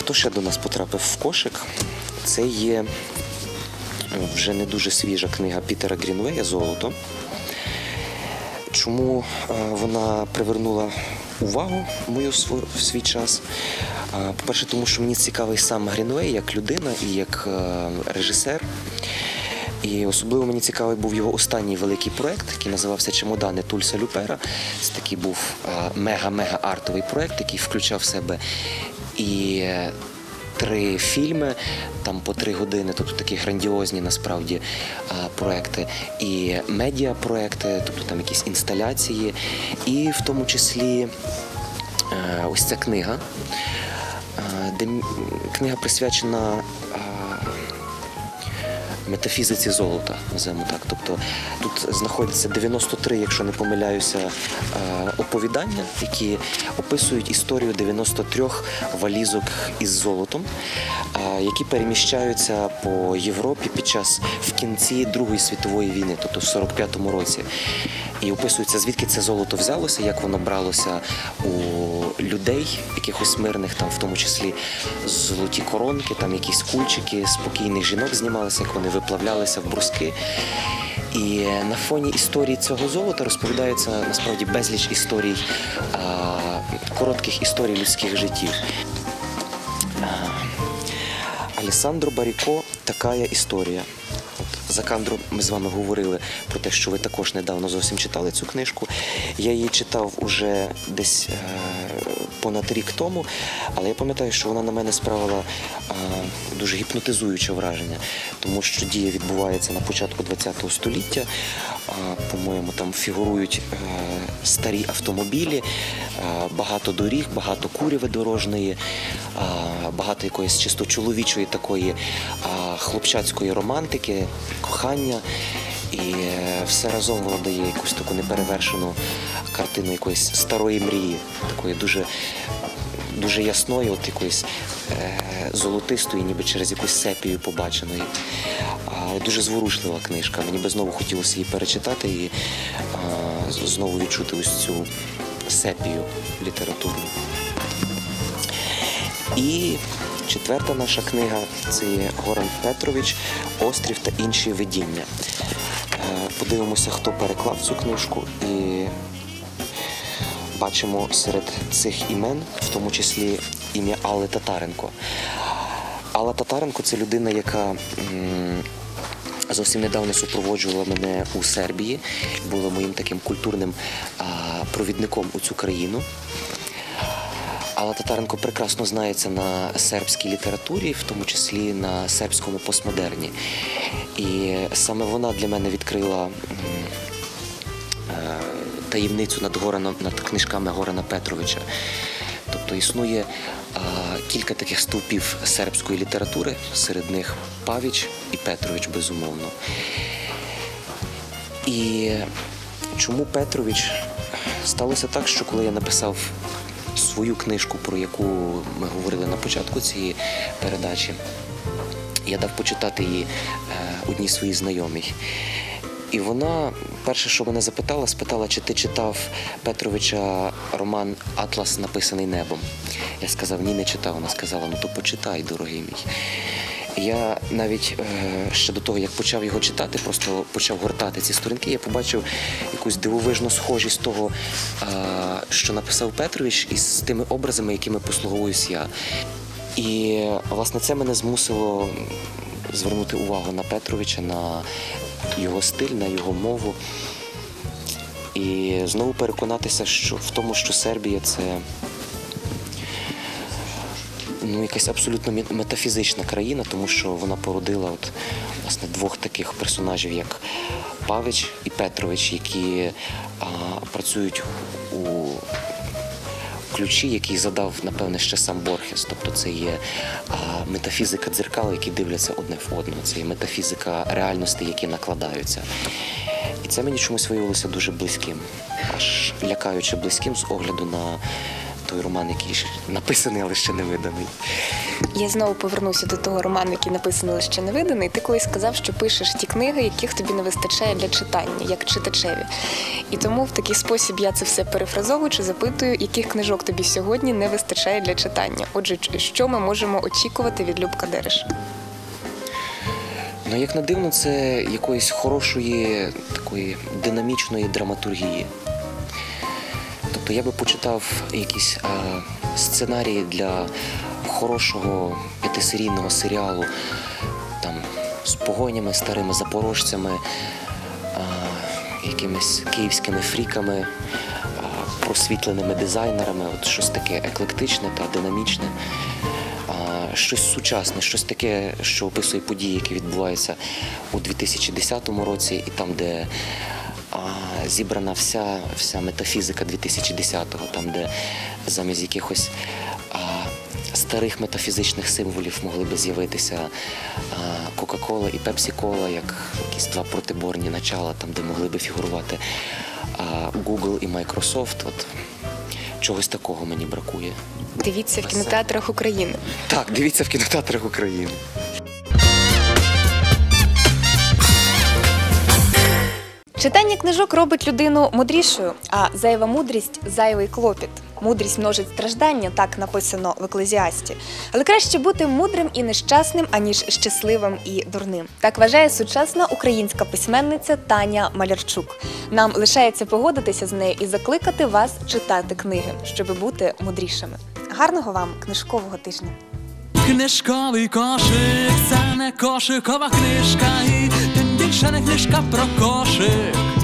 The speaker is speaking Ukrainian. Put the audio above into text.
Хто ще до нас потрапив в кошик? Це є е, вже не дуже свіжа книга Пітера Грінвея Золото. Чому е, вона привернула увагу мою в свій час? Е, По-перше, тому що мені цікавий сам Грінвей як людина і як режисер. І особливо мені цікавий був його останній великий проект, який називався Чемодани Тульса Люпера. Це такий був мега-мега артовий проект, який включав в себе і е, три фільми, там по три години, тобто такі грандіозні насправді е, проекти, і медіапроекти, тобто там якісь інсталяції, і в тому числі е, ось ця книга. Де книга присвячена метафізиці золота, називаємо так. Тобто тут знаходиться 93, якщо не помиляюся, е, оповідання, які описують історію 93 валізок із золотом, е, які переміщаються по Європі під час в кінці Другої світової війни, тобто в 45-му році. І описується, звідки це золото взялося, як воно бралося у людей, якихось мирних, там в тому числі золоті коронки, там якісь кульчики, спокійних жінок знімалися, як вони виплавлялися в бруски. І на фоні історії цього золота розповідаються насправді безліч історій, коротких історій людських життів. Алісандро Баріко така історія. За кадром ми з вами говорили про те, що ви також недавно зовсім читали цю книжку. Я її читав уже десь е, понад рік тому, але я пам'ятаю, що вона на мене справила е, дуже гіпнотизуюче враження, тому що дія відбувається на початку ХХ століття. По-моєму, там фігурують е, старі автомобілі, е, багато доріг, багато куряви дорожньої, е, багато якоїсь чисто чоловічої такої е, хлопчацької романтики, кохання. І е, все разом воно дає якусь таку неперевершену картину якоїсь старої мрії, такої дуже, дуже ясної, от якоїсь е, золотистої, ніби через якусь сепію побаченої. А, дуже зворушлива книжка. Мені би знову хотілося її перечитати і з- знову відчути ось цю сепію літературну. І четверта наша книга це є Горан Петрович Острів та інші видіння. Подивимося, хто переклав цю книжку, і бачимо серед цих імен, в тому числі ім'я Алли Татаренко. Алла Татаренко це людина, яка зовсім недавно супроводжувала мене у Сербії, була моїм таким культурним провідником у цю країну. Алла Татаренко прекрасно знається на сербській літературі, в тому числі на сербському постмодерні. І саме вона для мене відкрила е, таємницю над, Гораном, над книжками Горана Петровича. Тобто існує а, кілька таких стовпів сербської літератури, серед них Павіч і Петрович, безумовно. І чому Петрович? Сталося так, що коли я написав свою книжку, про яку ми говорили на початку цієї передачі, я дав почитати її е, одній своїй знайомій. І вона перше, що мене запитала, спитала, чи ти читав Петровича роман Атлас, написаний небом. Я сказав, ні, не читав. Вона сказала, ну то почитай, дорогий мій. Я навіть е, ще до того, як почав його читати, просто почав гортати ці сторінки. Я побачив якусь дивовижну схожість того, е, що написав Петрович, із тими образами, якими послуговуюсь я. І власне це мене змусило звернути увагу на Петровича, на його стиль, на його мову. І знову переконатися, що в тому, що Сербія це ну, якась абсолютно метафізична країна, тому що вона породила от, власне, двох таких персонажів, як Павич і Петрович, які а, працюють у ключі, який задав, напевне, ще сам Борхес. Тобто це є а, метафізика дзеркал, які дивляться одне в одного. Це є метафізика реальностей, які накладаються. І це мені чомусь виявилося дуже близьким, аж лякаюче близьким з огляду на той роман, який написаний, але ще не виданий. Я знову повернуся до того роману, який написаний, але ще не виданий. Ти колись сказав, що пишеш ті книги, яких тобі не вистачає для читання, як читачеві. І тому в такий спосіб я це все перефразовуючи, запитую, яких книжок тобі сьогодні не вистачає для читання. Отже, що ми можемо очікувати від Любка Дереш? Ну, як не дивно, це якоїсь хорошої, такої динамічної драматургії. Тобто я би почитав якісь е, сценарії для хорошого п'ятисерійного серіалу там, з погонями, старими запорожцями, е, якимись київськими фріками, е, просвітленими дизайнерами, от щось таке еклектичне та динамічне. Щось сучасне, щось таке, що описує події, які відбуваються у 2010 році, і там, де а, зібрана вся, вся метафізика 2010-го, там, де замість якихось а, старих метафізичних символів могли би з'явитися Кока-Кола і Пепсі-Кола, як якісь два протиборні начала, там, де могли би фігурувати а, Google і Microsoft. От, чогось такого мені бракує. Дивіться в кінотеатрах України. Так, дивіться в кінотеатрах України. Читання книжок робить людину мудрішою, а зайва мудрість зайвий клопіт. Мудрість множить страждання, так написано в еклезіасті. Але краще бути мудрим і нещасним, аніж щасливим і дурним. Так вважає сучасна українська письменниця Таня Малярчук. Нам лишається погодитися з нею і закликати вас читати книги, щоб бути мудрішими. Гарного вам книжкового тижня! Книжковий кошик, це не кошикова книжка, і szarzanych myszka prokoszyk